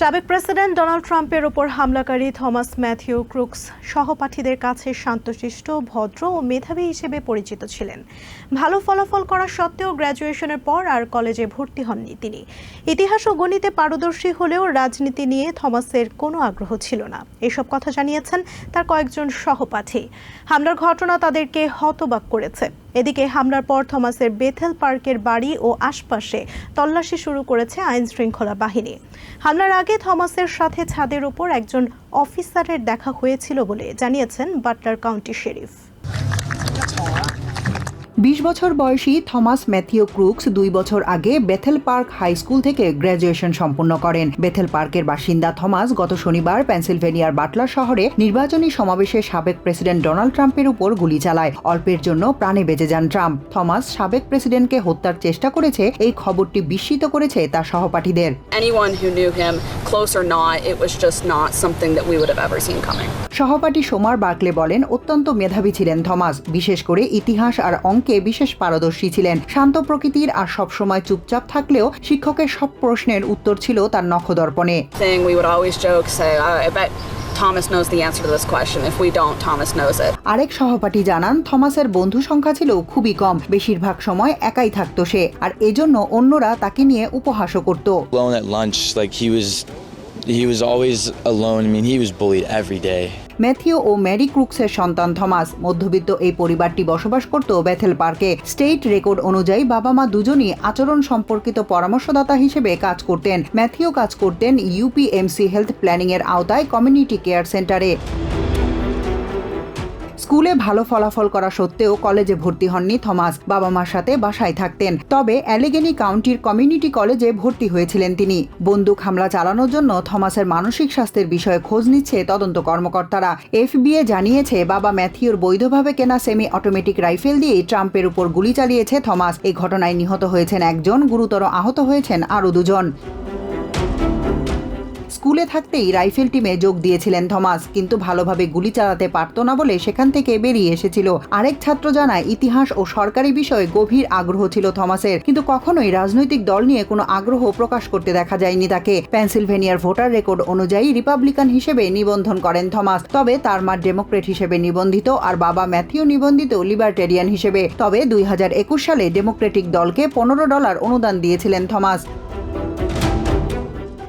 সাবেক president Donald ট্রাম্পের ওপর হামলাকারী থমাস ম্যাথিউ ক্রুকস সহপাঠীদের কাছে শান্তশিষ্ট, ভদ্র ও মেধাবী হিসেবে পরিচিত ছিলেন। ভালো ফলাফল করা সত্ত্বেও গ্র্যাজুয়েশনের পর আর কলেজে ভর্তি হননি তিনি। ইতিহাস ও গণিতে পারদর্শী হলেও রাজনীতি নিয়ে থমাসের কোনো আগ্রহ ছিল না। এসব কথা জানিয়েছেন তার কয়েকজন সহপাঠী। হামলার ঘটনা তাদেরকে হতবাক করেছে। এদিকে হামলার পর থমাসের বেথেল পার্কের বাড়ি ও আশপাশে তল্লাশি শুরু করেছে আইন শৃঙ্খলা বাহিনী। হামলার আগে থমাসের সাথে ছাদের উপর একজন অফিসারের দেখা হয়েছিল বলে জানিয়েছেন বাটলার কাউন্টি শেরিফ। বিশ বছর বয়সী থমাস ম্যাথিও ক্রুকস দুই বছর আগে বেথেল পার্ক হাই স্কুল থেকে গ্র্যাজুয়েশন সম্পন্ন করেন। বেথেল পার্কের বাসিন্দা থমাস গত শনিবার পেনসিলভেনিয়ার বাটলার শহরে নির্বাচনী সমাবেশে সাবেক প্রেসিডেন্ট ডোনাল্ড ট্রাম্পের উপর গুলি চালায়। অল্পের জন্য প্রাণে বেঁচে যান ট্রাম্প। থমাস সাবেক প্রেসিডেন্টকে হত্যার চেষ্টা করেছে এই খবরটি বিস্মিত করেছে তার সহপাঠীদের. সহপাঠী সোমার বার্কলে বলেন অত্যন্ত মেধাবী ছিলেন থমাস। বিশেষ করে ইতিহাস আর অঙ্কে বিশেষ পারদর্শী ছিলেন শান্ত প্রকৃতির আর সবসময় চুপচাপ থাকলেও শিক্ষকের সব প্রশ্নের উত্তর ছিল তার নখদর্পণে Thing we would always joke, say, "I I bet Thomas knows the answer to this question. If we don't, Thomas knows it. আরেক সহপাঠী জানান থমাসের বন্ধু সংখ্যা ছিল খুবই কম বেশিরভাগ সময় একাই থাকতো সে আর এজন্য অন্যরা তাকে নিয়ে উপহাসও করত he was, always alone. I mean, he was bullied every day. Matthew O Mary ক্রুকসের সন্তান থমাস মধ্যবিত্ত এই পরিবারটি বসবাস করত বেথেল পার্কে স্টেট রেকর্ড অনুযায়ী বাবা মা দুজনই আচরণ সম্পর্কিত পরামর্শদাতা হিসেবে কাজ করতেন ম্যাথিউ কাজ করতেন ইউপিএমসি হেলথ প্ল্যানিং এর আওতায় কমিউনিটি কেয়ার সেন্টারে স্কুলে ভালো ফলাফল করা সত্ত্বেও কলেজে ভর্তি হননি থমাস। বাবা মার সাথে বাসায় থাকতেন। তবে অ্যালেগেনি কাউন্টির কমিউনিটি কলেজে ভর্তি হয়েছিলেন তিনি। বন্দুক হামলা চালানোর জন্য থমাসের মানসিক স্বাস্থ্যের বিষয়ে খোঁজ নিচ্ছে তদন্ত কর্মকর্তারা। এফবিএ জানিয়েছে, বাবা ম্যাথিউর বৈধভাবে কেনা সেমি অটোমেটিক রাইফেল দিয়ে ট্রাম্পের উপর গুলি চালিয়েছে থমাস। এই ঘটনায় নিহত হয়েছেন একজন, গুরুতর আহত হয়েছেন আরও দুজন। স্কুলে থাকতেই রাইফেল টিমে যোগ দিয়েছিলেন থমাস, কিন্তু ভালোভাবে গুলি চালাতে পারত না বলে সেখান থেকে বেরিয়ে এসেছিল। আরেক ছাত্র জানায়, ইতিহাস ও সরকারি বিষয়ে গভীর আগ্রহ ছিল থমাসের, কিন্তু কখনোই রাজনৈতিক দল নিয়ে কোনো আগ্রহ প্রকাশ করতে দেখা যায়নি তাকে। পেনসিলভেনিয়ার ভোটার রেকর্ড অনুযায়ী রিপাবলিকান হিসেবে নিবন্ধন করেন থমাস, তবে তার মা ডেমোক্রেট হিসেবে নিবন্ধিত আর বাবা ম্যাথিউ নিবন্ধিত লিবার্টেরিয়ান হিসেবে। তবে দুই হাজার একুশ সালে ডেমোক্রেটিক দলকে পনেরো ডলার অনুদান দিয়েছিলেন থমাস।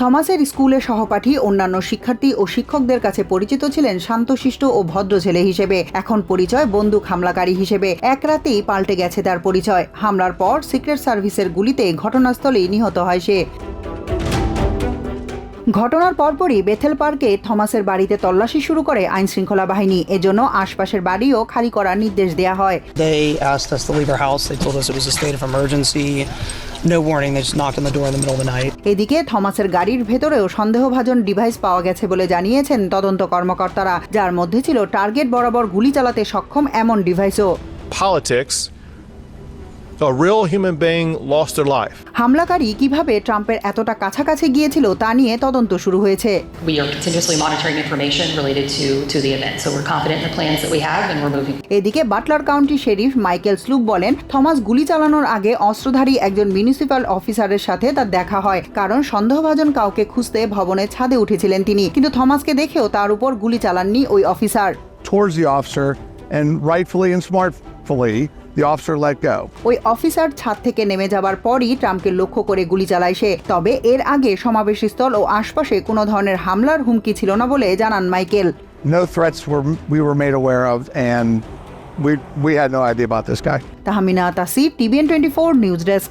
থমাসের স্কুলের সহপাঠী, অন্যান্য শিক্ষার্থী ও শিক্ষকদের কাছে পরিচিত ছিলেন শান্তশিষ্ট ও ভদ্র ছেলে হিসেবে। এখন পরিচয় বন্দুক হামলাকারী হিসেবে। এক রাতেই পাল্টে গেছে তার পরিচয়। হামলার পর সিক্রেট সার্ভিসের গুলিতে ঘটনাস্থলেই নিহত হয় সে। ঘটনার পরপরই বেথেল পার্কে থমাসের বাড়িতে তল্লাশি শুরু করে আইন শৃঙ্খলা বাহিনী। এজন্য আশপাশের বাড়িও খালি করার নির্দেশ দেওয়া হয়. No warning. They just knocked on the door in the middle of the night. এদিকে থমাসের গাড়ির ভেতরেও সন্দেহভাজন ডিভাইস পাওয়া গেছে বলে জানিয়েছেন তদন্ত কর্মকর্তারা যার মধ্যে ছিল টার্গেট বরাবর গুলি চালাতে সক্ষম এমন ডিভাইসও politics, হামলাকারী কীভাবে ট্রাম্পের এতটা কাছাকাছি গিয়েছিল তা নিয়ে তদন্ত শুরু হয়েছে। We are continuously monitoring information related to, to the event. So we're confident in the plans that we have and we're moving. এদিকে Butler county sheriff Michael Slupe বলেন থমাস গুলি চালানোর আগে অস্ত্রধারী একজন মিউনিসিপ্যাল অফিসারের সাথে তার দেখা হয় কারণ সন্দেহভাজন কাউকে খুঁজতে ভবনের ছাদে উঠেছিলেন তিনি। কিন্তু থমাসকে দেখেও তার উপর গুলি চালাননি ওই officer. Towards the officer, and rightfully and smartfully, the officer let go. ওই অফিসার ছাদ থেকে নেমে যাবার পরই ট্রাম্পকে লক্ষ্য করে গুলি চালায় সে তবে এর আগে সমাবেশস্থল ও আশপাশে কোনো ধরনের হামলার হুমকি ছিল না বলে জানান Michael No threats were we were made aware of, and we we had no idea about this guy. Tahmina Tasir TVN twenty four news desk